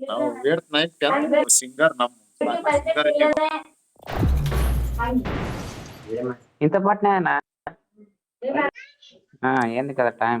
ನಾವು eight nine tenth singer ನಮ್ singer ఇంత పట్టినాయనా ఏంది కదా టైం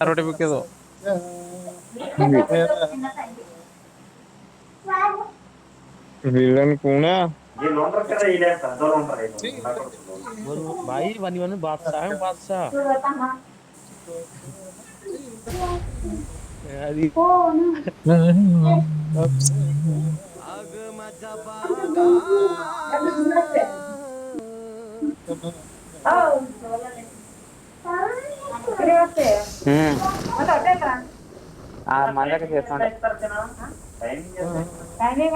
ആരോടെ പിക്കതോ విలన్ కూడా भाई वन वन बादशाह है बादशाह అది ఆగ Hmm. Ah, mana kesetan? Ini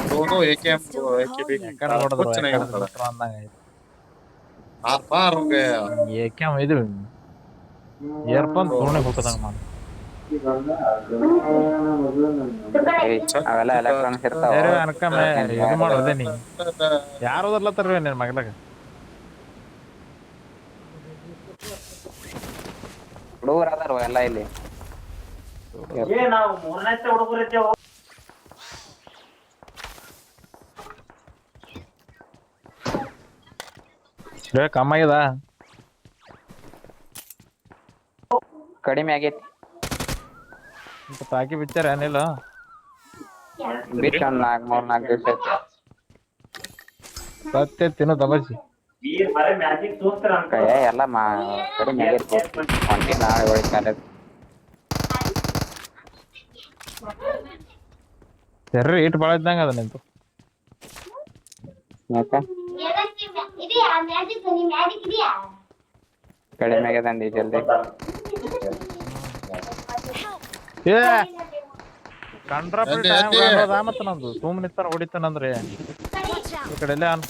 ದೋನು ಅವೆಲ್ಲ ಎಲೆಕ್ಟ್ರಾನಿಕ್ಸ್ ಇದು ಮಾಡೋದೇ ಯಾರು ಮಗಲಾಗ? ಹುಡುಗರು ಅದಾರ ಎಲ್ಲ ಇಲ್ಲಿ? ಏ ನಾವು ಮೂರನೇ ಹುಡುಗರು ಇದ್ದೇವೆ. ಏ ಕಮ್ಮ ಆಗ್ಯದ? ಕಡಿಮೆ ಆಗೈತಿ. ತಾಕಿ ಬಿಚ್ಚಾರ ಏನಿಲ್ಲ. ಬಿಟ್ಟು ಒಂದ್ ನಾಲ್ಕ್ ಮೂರ್ ನಾಲ್ಕು ದಿವಸ ಆಯ್ತು. ಸತ್ಯ ತಿನ್ನು ಎಲ್ಲ ಮಾ ಕಡಿಮೆ ಆಗೈತಿ. ಒಂಟಿ ನಾಳೆ ಒಳಗೆ ಕಾಲೇಜ್ ಸರಿ ರೇಟ್ ಭಾಳ ಇದ್ದಂಗ ಅದ ನಿಂತು ಯಾಕ? ಇದೆಯಾ? ಮ್ಯಾಜಿಕ್ ನಿಮ್ ಮ್ಯಾಜಿಕ್ ಇದೆಯಾ? ಕಡಿಮೆ ಆಗ್ಯದ ಅಂದಿ ಜಲ್ದಿ. ಏ! ಟೈಮ್ ಮತ್ತ ನಂದು. ಸುಮ್ ನಿಂತಾರ ಹೊಡಿತಾನಂದ್ರೆ. ಈ ಕಡೆ ಎಲ್ಲೇ ಅನ್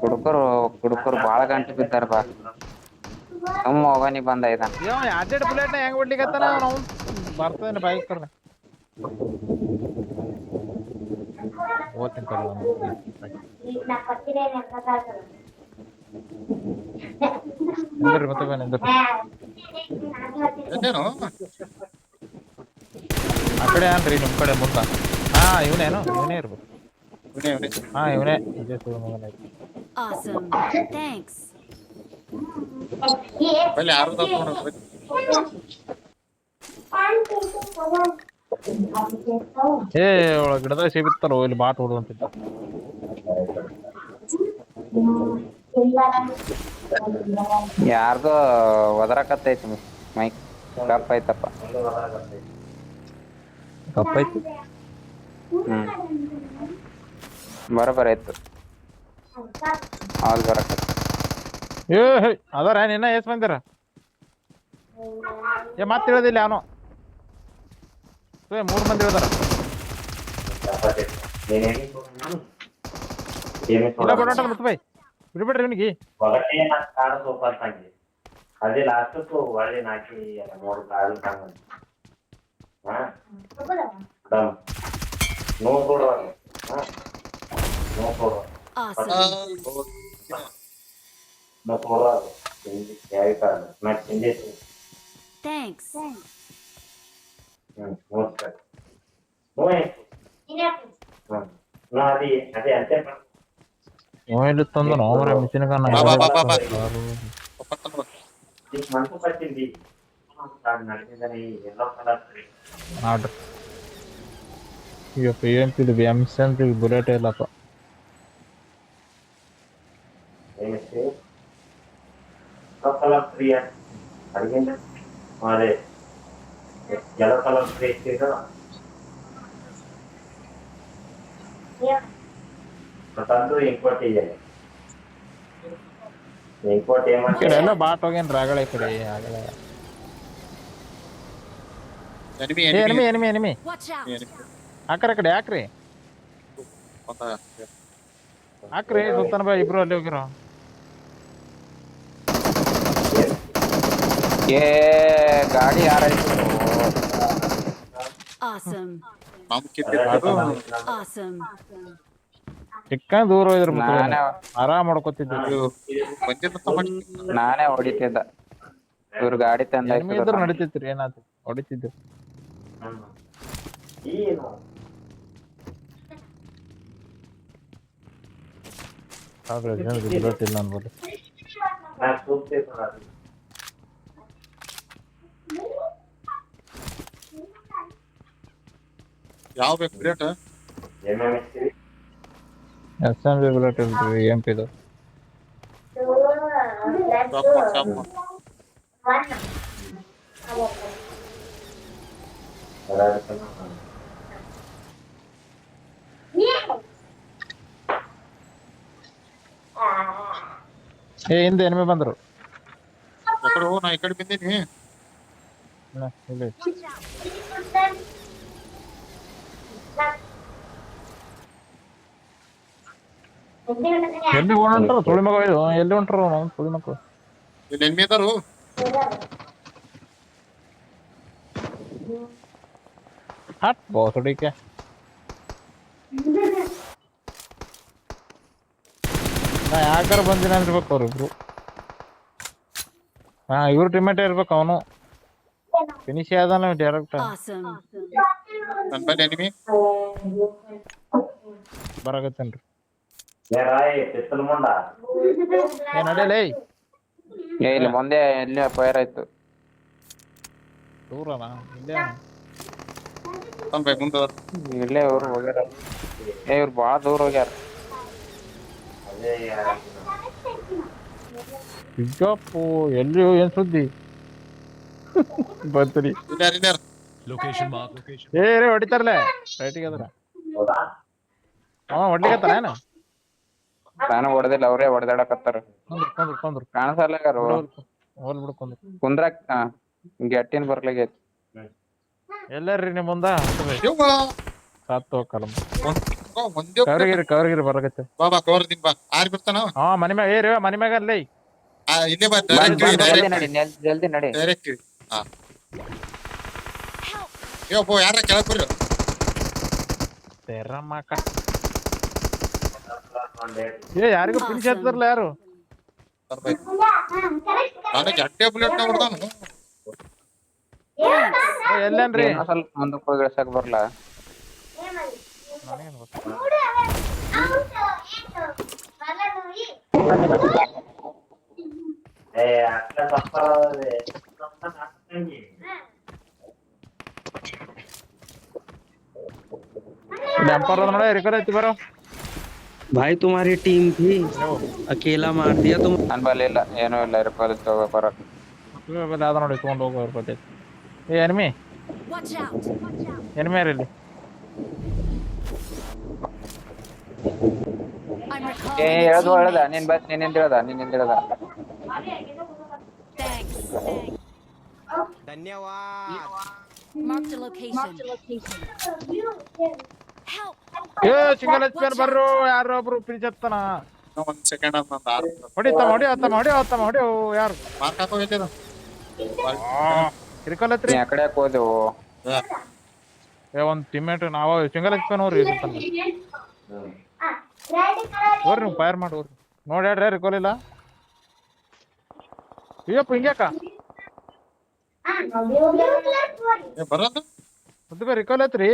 ಕುಡುಕರು ಕುಡುಕರು ಬಾಳ ಗಂಟೆ ಬಿದ್ದಾರ ಬಾ. ಅಮ್ಮ ಹೋಗನಿ ಬಂದ ಇದಾನ. ಯಾವ ಎರಡೆರಡು ಬುಲೆಟ್ನ ಹೆಂಗ್ ಹೊಡ್ಲಿಕತ್ತಾನ ಅವ್ನು? ಬರ್ತದೇನೆ ಬೈಕ್ ಕರ್ನ. ஓட்டம் கழுவாம అందరు మొత్తం నేను అక్కడే అంటారు ఈయన ఇక్కడే ముక్క ఇవనేను ఇవనే ఇరుకు ఇవనే ఇదే చూడ Awesome. Thanks. వెళ్ళి ఆరు తప్పకుండా ಏ ಒಳ ಗಿಡದಾಗ ಸಿಗುತ್ತಾರೋ ಇಲ್ಲಿ ಬಾಟ್ ಹೊಡುವಂತಿದ್ದ ಯಾರ್ದೋ ಒದರಕತ್ತೈತಿ ಮೈಕ್ ಕಪ್ ಐತಪ್ಪ ತಪ್ಪೈತಿ ಹ್ಮ್. ಬರೋಬರ ಆಯ್ತು. ಆಲ್ ಬರಕತ್ತ. ಏ ಹೇ ಅದಾರ ನಿನ್ನ ಎಷ್ಟ್ ಬಂದಿರ? ಏ ಮತ್ತೆ ಹೇಳೋದಿಲ್ಲ ಅವನು ಮೂರ್ ಮಂದಿ ಇದಾರ ಬಿಡ್ಬಿಡ್ರಿ ಇವನಿಗೆ ಅದೇ ಲಾಸ್ಟ್ ಒಳ್ಳೆ ನಾಕಿ ಮೂರು ಕಾಲು ನೋಡ್ ಕೊಡುವ ನೋಡ್ ಕೊಡುವ ನೋಡ್ ಕೊಡುವ ಥ್ಯಾಂಕ್ಸ್ вот так. అది అదే అంతే ఓయిల్ తొందర మిషన్ కన్నా మంట పట్టింది నడిచిందని ఆర్డర్ ఈ యొక్క ఏంపీలు బుల్లెట్ వెళ్ళక colour three ಕಡೆ ಎಲ್ಲ ಬಾಟ್ ಹೋಗೇನ್ರಿ ಆಗಳೆ ಈ ಕಡೆ ಆಗಳೆ ಎನಿಮಿ ಏ enemy enemy enemy enemy Watch out. ಹಾಕ್ರ ಕಡೆ ಯಾಕ್ರಿ ಹಾಕ್ರಿ ಸುತ್ತನ ಬಾ ಇಬ್ರು ಅಲ್ಲಿ ಹೋಗಿರೋ ಏ ಗಾಡಿ ಯಾರಾಯ್ತು Awesome. ನಮ್ ಕಿತ್ತಿದ್ದು Awesome. ಚಿಕ್ಕ ದೂರ ಹೋಯ್ದ್ರ ನಾನೇ ಆರಾಮ್ ಮಾಡ್ಕೊತಿದ್ವಿ ಬಂದಿದ್ದ ಮಾಡಿ ನಾನೇ ಹೊಡಿತಿದ್ದ ಇವ್ರ ಗಾಡಿ ಎನಿಮಿ ಇದ್ರ ತಂದ ನಡೀತಿತ್ರಿ ಏನಾಯ್ತು ಹೊಡಿತಿದ್ವಿ ಏನು ಬುಲೆಟ್ ಇಲ್ಲ ಅನ್ಬೋದು ಯಾವ ಬೇಕು ಬ್ರೇಟ್ ಎಸ್ ಎಂ ಬಿ ಬುಲೆಟ್ ಇಲ್ರಿ ಎಂ ಪಿದು ಏ ಹಿಂದೆ ಎನಿಮೆ ಬಂದರು. ಎಕ್ಕಡೆ ನಾ ಈ ಕಡೆ ಬಂದೀನಿ. ಇಲ್ಲ. ಎಲ್ಲಿ ಹೊಂಟ್ರ ಸುಳಿ ಮಗ ಇದು ಎಲ್ಲಿ ಹೊಂಟ್ರ ಅವ್ನು ಸುಳಿ ಮಕ್ಕಳು ಇಲ್ಲಿ ಎನಿಮಿ ಇದಾರು ಹಟ್ ಬಾಸ್ ಹೊಡಿಕೆ ನಾ ಯಾಕಾರ ಬಂದಿನ ಅಂದಿರ್ಬೇಕು ಅವ್ರಿಬ್ರು ಹಾ ಇವ್ರ ಟೀಮೇಟ್ ಇರ್ಬೇಕು ಅವನು ಫಿನಿಶ್ ಆದಾನ ಡೈರೆಕ್ಟ್ ನನ್ನ ಬಳಿ ಎನಿಮಿ ಬರಾಗತ್ತೇನ್ರಿ. ಏ ಏ ಇಲ್ಲ ಮುಂದೆ ಎಲ್ಲಿ ಫೈರ್ ಆಯ್ತು? ದೂರನಾ? ಇಲ್ಲೇ. ಇಲ್ಲೇ ಹೋಗ್ಯಾರ. ಏ ಇವ್ರು ಭಾಳ ದೂರ ಹೋಗ್ಯಾರ. ಸಿಕ್ಕಪ್ಪು ಏನ್ ಸುದ್ದಿ? ಬರ್ತೀರಿ Location ಮಾರ್ಕ್. ಏ ರೇ ಹೊಡಿತಾರಲ್ಲ ರೈಟಿಗೆ ಅದರ. ಹೌದಾ? ಅವ ಹೊಡ್ಲಿಕತ್ತಾರ ಏನ? ನಾನು ಹೊಡೆದಿಲ್ಲ ಅವರೇ ಹೊಡೆದಾಡಕತ್ತಾರ. ಕೊಂದ್ರು ಕೊಂದ್ರು ಕೊಂದ್ರು. ಕಾಣಿಸಲ್ಲ ಹೋಲ್ ಬಿಡು ಕೊಂದ್ರು. ಕುಂದ್ರಾಕ್ ಗೆಟ್ಟಿನ ಬರ್ಲಾಗೈತಿ ಎಲ್ಲರಿ ನಿಮ್ಮ ಮುಂದ? ಸಾತ್ ಹೋಗಲ್ಲ ಕವರ್ಗಿರಿ ಕವರ್ಗಿರಿ ಬರಕತ್ತೆ ಬಾ ಬಾ ಕವರ್ ದಿನ ಬಾ. ಆರ್ ಬಿಡ್ತಾನ ಹಾ ಮನೆ ಮ್ಯಾಗ ಏರಿ ಮನೆ ಮ್ಯಾಗ ಅಲ್ಲೇ. ಇಲ್ಲೇ ಬಾ ಡೈರೆಕ್ಟ್ ಜಲ್ದಿ ನಡಿ ಜಲ್ದಿ ನಡಿ. ಡೈರೆಕ್ಟ್ ಹಾ. ಯೋ ಯಾರ ಕೆಳಗ್ ಬರ್ರಿ ತೆರ ಮಾಕ ಏ ಯಾರಿಗೂ ಫಿನಿಶ್ ಹತ್ತದ್ರಲ್ಲ ಯಾರು ನನಗೆ ಅಡ್ಡೆ ಬುಲೆಟ್ನ ಹೊಡ್ದಾನು ಏ, ಎಲ್ಲೇನ್ರಿ ಏನೋ ಸ್ವಲ್ಪ ಮುಂದಕ್ಕೆ ಹೋಗಿ ಇಳ್ಸಕ್ ಬರ್ಲಾ ನನಗೇನ್ ಗೊತ್ತು. ఏ कैंपर तो हमारा रिकवर है तुम्हारा भाई तुम्हारी टीम थी अकेला मार दिया तुम ಇಲ್ಲ ಏನೋ ಇಲ್ಲ ರಿಕವರ್ ತಗೋ ಬರಕ್. ಅದ ನೋಡಿ ತಗೊಂಡು ಹೋಗೋ ಬರ್ತೈತೆ ಏ ಎನಿಮಿ ಎನಿಮಿ ಇರಲಿ ಏ ಹೇಳದು ಹೇಳ್ದ ನಿನ್ ಬಸ್ ನಿನ್ ಹಿಂದಿಳದ ನಿನ್ ಹಿಂದಿಳದ ಧನ್ಯವಾದ. Mark the location. Mark the location. ಏ ಸಿಂಗಲ್ ಎಚ್ ಪಿ ಬರ್ರು ಯಾರೋ ಒಬ್ರು ಇನ್ನೂ ಒಂದ್ ಸೆಕೆಂಡ್ ಅಂತ ನಂದು ಆರು ಹೊಡಿತಮ್ಮ ಹೊಡಿ ಅತ್ತಮ್ಮ ಹೊಡಿ ಅತ್ತಮ್ಮ ಹೊಡಿ ಯಾರು? ಮಾರ್ಕ್ ಹಾಕೋ ಎಲ್ಲಿದ ಹಿಡ್ಕೊಳತ್ರಿ ನೀ ಆ ಕಡೆ ಯಾಕ್ ಹೋದೆವು ಏ ಒಂದ್ ಟೀಮ್ಮೇಟ್ ನಾವ ಸಿಂಗಲ್ ಎಚ್ ಪಿ ನೋಡ್ರಿ ಹೋಗ್ರಿ ನೀವು ಫೈರ್ ಮಾಡಿ ಹೋಗ್ರಿ ನೋಡಿ ಹೇಳ್ರಿ ರಿಕೋಲಿಲ್ಲ ಅಯ್ಯಪ್ಪ ಹಿಂಗ್ಯಾಕ ಬರೋದು? ಬೇ ರಿಕೋಲ್ ಐತ್ರಿ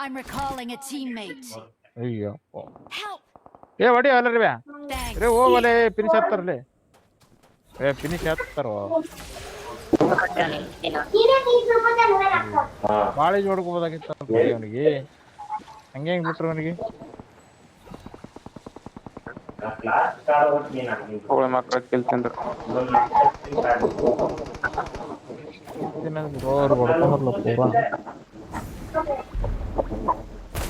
I'm recalling a teammate. ಅಯ್ಯೋ. Help! ಏ ಹೊಡಿ ಅಲ್ಲರಿ ಬ್ಯಾ. Thanks. ರೇ ಹೋಗಲೆ ಫಿನಿಶ್ ಹತ್ತಾರಲಿ ಏ ಫಿನಿಶ್ ಹಾ ಬಾಳಿ ನೋಡ್ಕೋಬೋದಾಗಿತ್ತು ಅವನಿಗೆ. ಹಂಗೆ ಹೆಂಗ್ ಬಿಟ್ರು ಅವನಿಗೆ? ಹೋಳಿ ಮಕ್ಳು ಕಿಲ್ ತಿಂದ್ರು ಅವ್ರು ಹೊಡ್ಕೊಂಡ್ರಲ್ಲ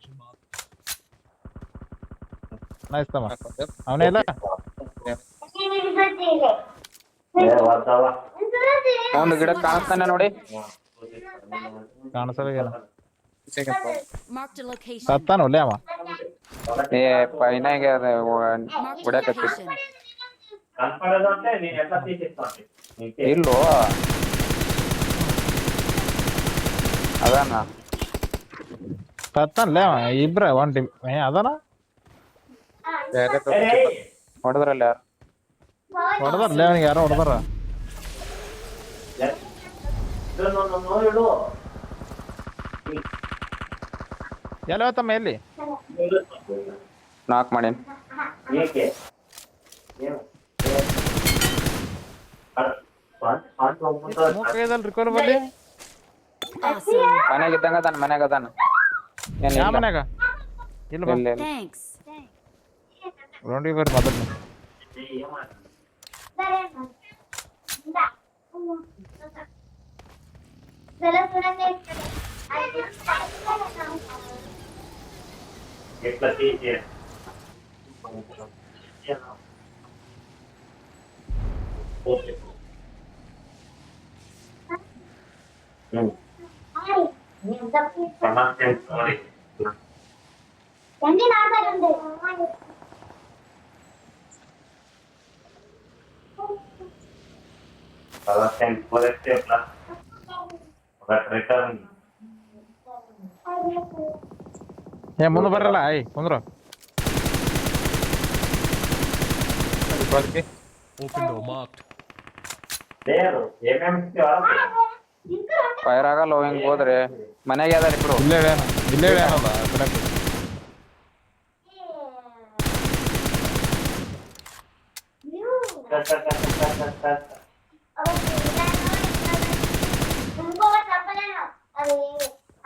ಮುಂದಾನೇನು Location marked. ನೈಸ್ ತಮ್ಮ ಅವನೇ ಇಲ್ಲ ಏ, ಬರ್ತಾವ. ಒಂದು ಗಿಡ ಕಾಣಿಸ್ತಾನೆ ನೋಡಿ ಕಾಣಿಸಲ್ಲ ಏನು ಸೆಕೆಂಡ್ Marked a location. ಸತ್ತಾನ ಒಲ್ಲೆ ಅವ ಏ ಪೈನಾಗೆ ಅದ Marked a ಹೊಡ್ಯಾಕತ್ತಿ location. ಕನ್ಫರ್ಮ್ ಅಂದ್ರೆ ನೀನ್ ಎಲ್ಲ ತೀಸಿಸ್ತಾನೆ. ನೀನ್ ತೀ- ಇಲ್ಲೋ ಅದಾನ ಸತ್ತಾನಲೇ ಅವ ಇಬ್ರ ಒಂದ್ ಟೀಮ್ ಏ ಅದಾನ ಹೊಡೆದ್ರಲ್ಲ ಯಾರು? ಹೊಡೆದಾರಲೇ ಅವನಿಗೆ ಯಾರೋ ಹೊಡೆದಾರ? ಎಲ್ಲ ತಮ್ಮ ಎಲ್ಲಿ? ನಾಕ್ ಮಾಡೇನ್ ರಿಕವರ್ Awesome. ಮನ್ಯಾಗ ಇದ್ದಂಗ ಅದಾನ ಮನ್ಯಾಗ ಅದಾನ. ಏನ್ ಯಾವ ಇಲ್ಲ. ಮನ್ಯಾಗ ಇಲ್ಲ ಬಾ ಇಲ್ಲ അതുകൊണ്ട് ഇവർ മതന്നു രണ്ട് നാട്ടുകാരുണ്ട് para hacer el poder de ya, mundo para la ahí, qué? Open the map. Pero, ¿qué me Para hágalo en cuadre.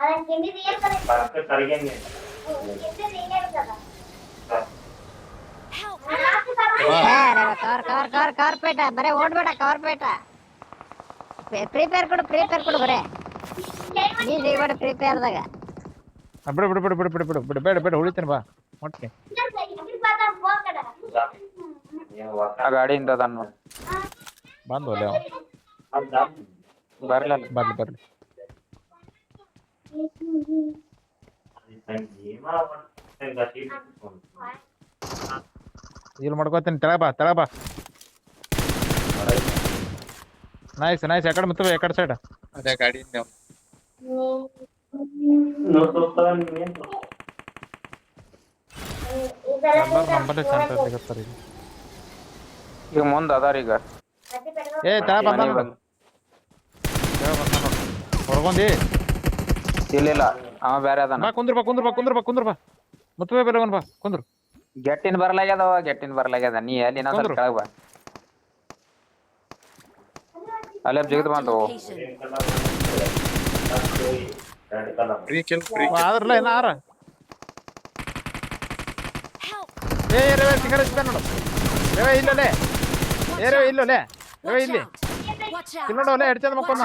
ಕಲಿತ ಫಸ್ಟ್ ಕಡೆಗೆ ತಿಂಡಿದ್ದು ಏನ್ ಇರ್ತದ Help! Cover cover cover cover ಪೇಟ ಬರೇ ಓಡ್ಬೇಡ ಕವರ್ ಪೇಟ ಪ್ರಿಪೇರ್ ಕೊಡು ಪ್ರಿಪೇರ್ ಕೊಡು ಬರೇ ನೀ ಸಿಗ್ಬೇಡ ಪ್ರಿಪೇರ್ದಾಗ ಆ, ಬಿಡು ಬಿಡು ಬಿಡು ಬಿಡು ಬಿಡು ಬಿಡು ಬಿಡು ಬೇಡ ಬೇಡ ಉಳಿತೀನಿ ಬಾ ಮೊಟ್ಟೆ ಆ ಗಾಡಿಯಿಂದ ಅದಾನ ನೋಡಿ ಬಂದು ಒಲ್ಲೆ ಅವ ಬರ್ಲಲ್ಲ ಬರ್ಲಿ ಬರ್ಲಿ ಇಲ್ಲಿ ಮಾಡ್ಕೋತೀನಿ ತಳಬಾ ಬಾ ತಳ ಬಾ. ನೈಸ್ ನೈಸ್ ಯಾಕಡೆ ಮತ್ತೆ ಯಾಕಡೆ ಸೈಡ್ ಅದೇ ಗಾಡಿ ಈಗ ಮುಂದ ಮುಂದ್ ಅದಾರ ಈಗ. ಏ ತಳ ಬಂದ ಹೊರಗೊಂದಿ ಇಲ್ಲ ಇಲ್ಲ ಅವ ಬ್ಯಾರೆ ಅದಾನ ಬಾ ಕುಂದ್ರ ಬಾ ಕುಂದ್ರ ಬಾ ಕುಂದ್ರ ಬಾ ಕುಂದ್ರ ಬಾ ಮುತ್ತುವೆ ಬೆಲಗನ್ ಬಾ ಕುಂದ್ರು ಗೆಟ್ಟಿನ ಬರ್ಲಾಗ್ಯದವ ಗೆಟ್ಟಿನ ಬರ್ಲಾಗ್ಯದ ನೀ ಎಲ್ಲಿ ಇನ್ನೊಂದ್ ಸ್ವಲ್ಪ ಕುಂದ್ರು. ಕೆಳಗ್ ಬಾ ಅಲ್ಲೇ ಜಿಗದ್ Marked a ಬಂದು location. Red colour free kill free ಆದ್ರಲ್ಲ ಏನ ಆರ ಏ ರೇವೆ ಸಿಂಗಲ್ ಇದ್ದ ನೋಡು ರೇವೆ ಇಲ್ಲಲೇ ಏ ರೇವೆ ಇಲ್ಲಲೇ ರೇವೆ ಇಲ್ಲಿ Watch ಇಲ್ಲಿ out! ನೋಡು ಅಲ್ಲೇ ಎರಡು ಚಂದ ಮಕ್ಕೊಂಡ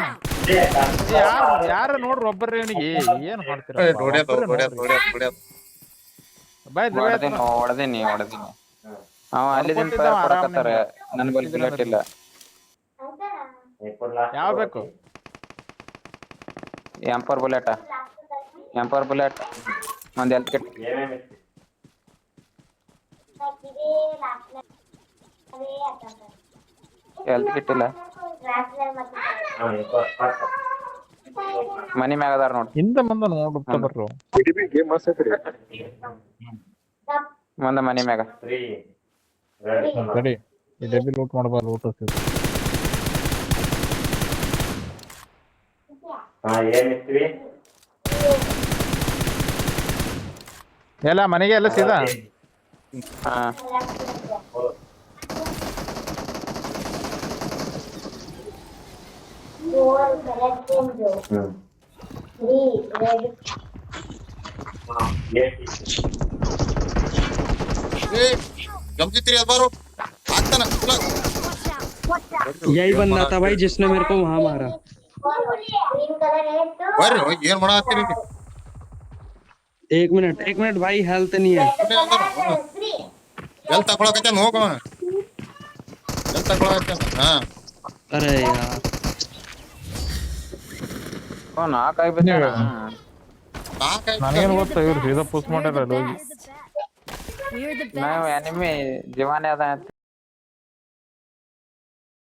ಯಾರು ಯಾರು ನೋಡ್ರಿ ಒಬ್ಬರೇ ಅವನಿಗೆ? ಏನ್ ಮಾಡ್ತೀರ? ನೋಡ್ಯಾದ ನೋಡ್ಯಾದ ನೋಡ್ಯಾದ ನೋಡ್ಯಾದ ಬಾಯ್ ಹೊಡೆದಿನಿ ಹೊಡೆದಿನಿ ಹೊಡೆದಿನಿ. ಅವ ನನ್ನ ಆರಾಮ್ ನನ್ ಬಲ್ ಬುಲೆಟ್ ಇಲ್ಲ ಯಾವ ಬೇಕು? ಎಂಪರ್ ಬುಲೆಟ್ ಎಂಪರ್ ಬುಲೆಟ್ ಒಂದ್ ಎಲ್ತ್ ಕಿಟ್ ಏನೇನು ಇದೇ ಲಾಸ್ಟ್ ಅದೇ ಎಲ್ತ್ ಕಿಟ್ ಇಲ್ಲ ಮನಿ ಮ್ಯಾಗ ಅದಾರ ನೋಡಿ. ಹಿಂದ ಮುಂದೆ ನೋಡುತ್ತ ಬರ್ರು ಮುಂದ ಮನಿ ಮ್ಯಾಗ ಮಂದ ಮನಿ ಮ್ಯಾಗ. ಸರಿ ಈ ಡಬ್ಬಿ ಲೂಟ್ ಮಾಡಬಾರ್ದು ಲೂಟ್ ಏನಿಸ್ತೀವಿ ಎಲ್ಲ ಮನೆಗೆ ಎಲ್ಲ ಸೀದಾ? ಹಾ. यही बंदा था भाई जिसने मेरे को वहाँ मारा पर ये मरा एक मिनट एक मिनट भाई हेल्थ नहीं है हेल्थ तकड़ा कचन होगा हेल्थ तकड़ा कचन हाँ अरे यार ಓ ನಾಲ್ಕು ನಾಲ್ಕಾಯ್ತು ನನಗೇನು ಗೊತ್ತಾ ಇವ್ರು ಸೀದಾ ಪುಸ್ ಮಾಡ್ಯಾರ ಹೋಗಿ ನಾವು ಎನಿಮಿ ಜೀವಾನೇ ಅದ ಅಂತ